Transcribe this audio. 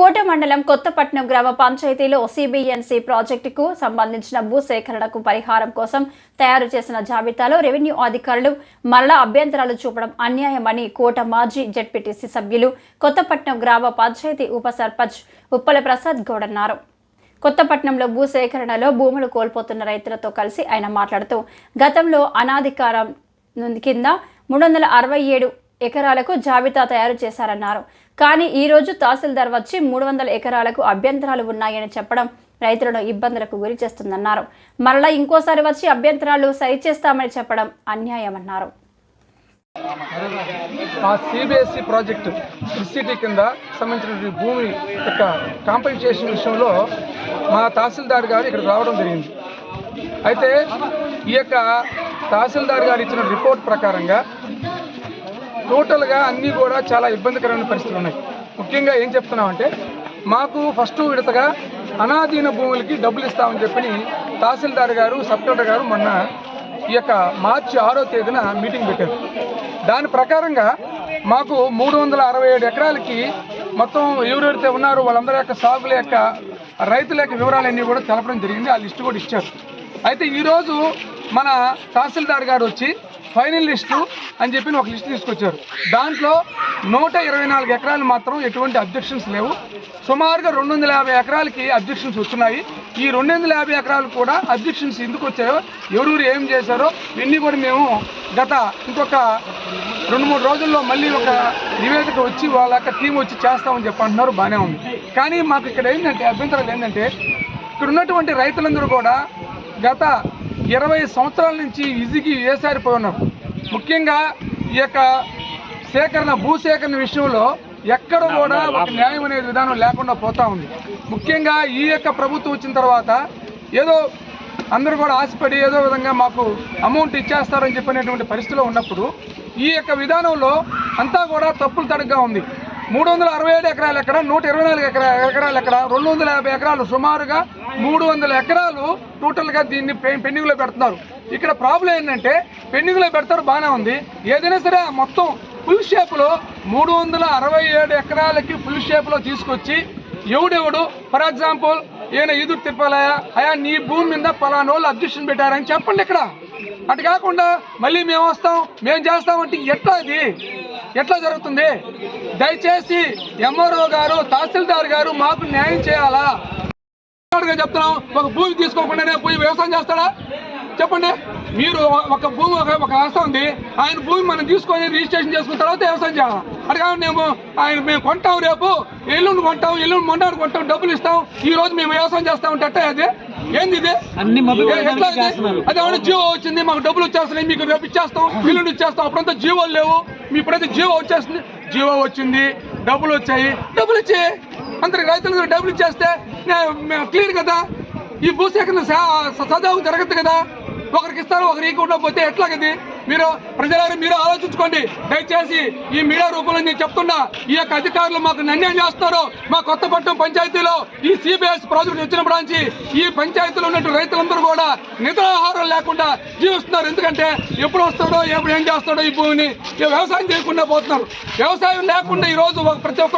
కోట మండలం కొత్తపట్నం గ్రామ పంచాయతీలో సిబిఎన్సి ప్రాజెక్టుకు సంబంధించిన భూసేకరణకు పరిహారం కోసం తయారు చేసిన జాబితాలో రెవెన్యూ అధికారులు మరలా అభ్యంతరాలు చూపడం అన్యాయమని కోట మాజీ జడ్పీటీసీ సభ్యులు కొత్తపట్నం గ్రామ పంచాయతీ ఉప సర్పంచ్ ఉప్పల ప్రసాద్ గౌడ్ అన్నారు. కొత్తపట్నంలో భూసేకరణలో భూములు కోల్పోతున్న రైతులతో కలిసి ఆయన మాట్లాడుతూ గతంలో అనాధికారం నుండి కింద మూడు వందల అరవై ఏడు ఎకరాలకు జాబితా తయారు చేశారన్నారు. కానీ ఈ రోజు తహసీల్దార్ వచ్చి మూడు వందల ఎకరాలకు అభ్యంతరాలు ఉన్నాయని చెప్పడం రైతులను ఇబ్బందులకు గురి చేస్తుందన్నారు. మరలా ఇంకోసారి వచ్చి అభ్యంతరాలు సరిచేస్తామని చెప్పడం అన్యాయమన్నారు. ఆ సిబిఎస్ఈ ప్రాజెక్టు సిసిటీ కింద సంబంధించినటువంటి భూమి యొక్క కాంపెన్సేషన్ విషయంలో మా తహసీల్దార్ గారు ఇక్కడ రావడం జరిగింది. అయితే ఈ యొక్క తహసీల్దార్ గారు ఇచ్చిన రిపోర్ట్ ప్రకారంగా టోటల్గా అన్నీ కూడా చాలా ఇబ్బందికరమైన పరిస్థితులు ఉన్నాయి. ముఖ్యంగా ఏం చెప్తున్నామంటే మాకు ఫస్ట్ విడతగా అనాధీన భూములకి డబ్బులు ఇస్తామని చెప్పి తహసీల్దార్ గారు సబ్ కలెక్టర్ గారు మొన్న ఈ యొక్క మార్చి ఆరో తేదీన మీటింగ్ పెట్టారు. దాని ప్రకారంగా మాకు మూడు వందల అరవై ఏడు ఎకరాలకి మొత్తం ఎవరెవరైతే ఉన్నారో వాళ్ళందరి యొక్క సాగుల యొక్క రైతుల యొక్క వివరాలన్నీ కూడా తెలపడం జరిగింది. ఆ లిస్టు కూడా ఇచ్చారు. అయితే ఈరోజు మన తహసీల్దార్ గారు వచ్చి ఫైనల్ లిస్టు అని చెప్పి ఒక లిస్ట్ తీసుకొచ్చారు. దాంట్లో నూట ఇరవై నాలుగు ఎకరాలు మాత్రం ఎటువంటి అబ్జెక్షన్స్ లేవు. సుమారుగా రెండు వందల యాభై ఎకరాలకి అబ్జెక్షన్స్ వచ్చినాయి. ఈ రెండు వందల యాభై ఎకరాలు కూడా అబ్జెక్షన్స్ ఎందుకు వచ్చాయో ఎవరెవరు ఏం చేశారో ఇవన్నీ కూడా మేము గత ఇంకొక రెండు మూడు రోజుల్లో మళ్ళీ ఒక నివేదిక వచ్చి వాళ్ళ యొక్క టీం వచ్చి చేస్తామని చెప్పి అంటున్నారు. బాగానే ఉంది. కానీ మాకు ఇక్కడ ఏంటంటే అభ్యంతరాలు ఏంటంటే ఇక్కడ ఉన్నటువంటి రైతులందరూ కూడా గత ఇరవై సంవత్సరాల నుంచి ఇజిగి వేసారిపోయి ఉన్నారు ముఖ్యంగా ఈ యొక్క సేకరణ భూసేకరణ విషయంలో ఎక్కడ కూడా ఒక న్యాయం అనే విధానం లేకుండా పోతా ఉంది. ముఖ్యంగా ఈ యొక్క ప్రభుత్వం వచ్చిన తర్వాత ఏదో అందరూ కూడా ఆశపడి ఏదో విధంగా మాకు అమౌంట్ ఇచ్చేస్తారని చెప్పినటువంటి పరిస్థితిలో ఉన్నప్పుడు ఈ యొక్క విధానంలో అంతా కూడా తప్పులు తడగ్గా ఉంది. మూడు వందల అరవై ఏడు ఎకరాలు ఎక్కడ? నూట ఇరవై నాలుగు ఎకరా ఎకరాలు ఎక్కడ? రెండు వందల యాభై ఎకరాలు సుమారుగా మూడు వందల ఎకరాలు టోటల్గా దీన్ని పెండింగ్లో పెడుతున్నారు. ఇక్కడ ప్రాబ్లం ఏంటంటే పెండింగ్లో పెడతారు బాగానే ఉంది. ఏదైనా సరే మొత్తం ఫుల్ షేప్లో మూడు వందల అరవై ఏడు ఎకరాలకి ఫుల్ షేప్లో తీసుకొచ్చి ఎవడెవడు? ఫర్ ఎగ్జాంపుల్ ఈయన ఈదురు తిప్పాలయా అయా నీ భూమి మీద పలానా వాళ్ళు అబ్జెక్షన్ పెట్టారని చెప్పండి ఇక్కడ. అటు కాకుండా మళ్ళీ మేము వస్తాం మేము చేస్తామంటే ఎట్లా అది? ఎట్లా జరుగుతుంది? దయచేసి ఎంఆర్ఓ గారు తహసీల్దార్ గారు మాకు న్యాయం చేయాలా? చెప్తున్నాం ఒక భూమి తీసుకోకుండానే పోయి వ్యవసాయం చేస్తాడా? చెప్పండి. మీరు ఒక భూమి ఒక ఒక ఆస్తి ఉంది. ఆయన భూమి మనం తీసుకొని రిజిస్ట్రేషన్ చేసుకున్న తర్వాత వ్యవసాయం చేయాలి? మేము. ఆయన మేము కొంటాం రేపు. ఎల్లుండి కొంటాం ఎల్లుండి మొండాడు కొంటాం డబ్బులు ఇస్తాం. ఈ రోజు మేము వ్యవసాయం చేస్తాం అంటే అది? ఏంది ఇది? అన్ని? అదే జీవో వచ్చింది? మాకు డబ్బులు వచ్చేస్తున్నాయి మీకు రేపు ఇచ్చేస్తాం ఎల్లుండి ఇచ్చేస్తాం. అప్పుడంతా జీవోలు లేవు. ఇప్పుడైతే జీవో వచ్చేస్తుంది. జీవో వచ్చింది. డబ్బులు వచ్చాయి. డబ్బులు ఇచ్చి అందరికి రైతులకు డబ్బులు ఇచ్చేస్తే క్లియర్ కదా. ఈ భూసేకరణ సా- సజావు జరగదు కదా. ఒకరికి ఇస్తారు ఒకరికి ఇవ్వకుండా పోతే ఎట్లాగది? మీరు ప్రజలను మీరు ఆలోచించుకోండి. దయచేసి ఈ మీడియా రూపంలో నేను చెప్తున్నా ఈ యొక్క అధికారులు మాకు నిర్ణయం చేస్తున్నారు. మా కొత్తపట్నం పంచాయతీలో ఈ సిబిఎస్ ప్రాజెక్ట్ వచ్చిన బ్రాంచి ఈ పంచాయతీలో ఉన్నట్టు రైతులందరూ కూడా నిద్రాహారం లేకుండా జీవిస్తున్నారు. ఎందుకంటే ఎప్పుడు వస్తాడో ఎప్పుడు ఏం చేస్తాడో ఈ భూమిని వ్యవసాయం చేయకుండా పోతున్నారు. వ్యవసాయం లేకుండా ఈ రోజు ఒక ప్రతి ఒక్కరు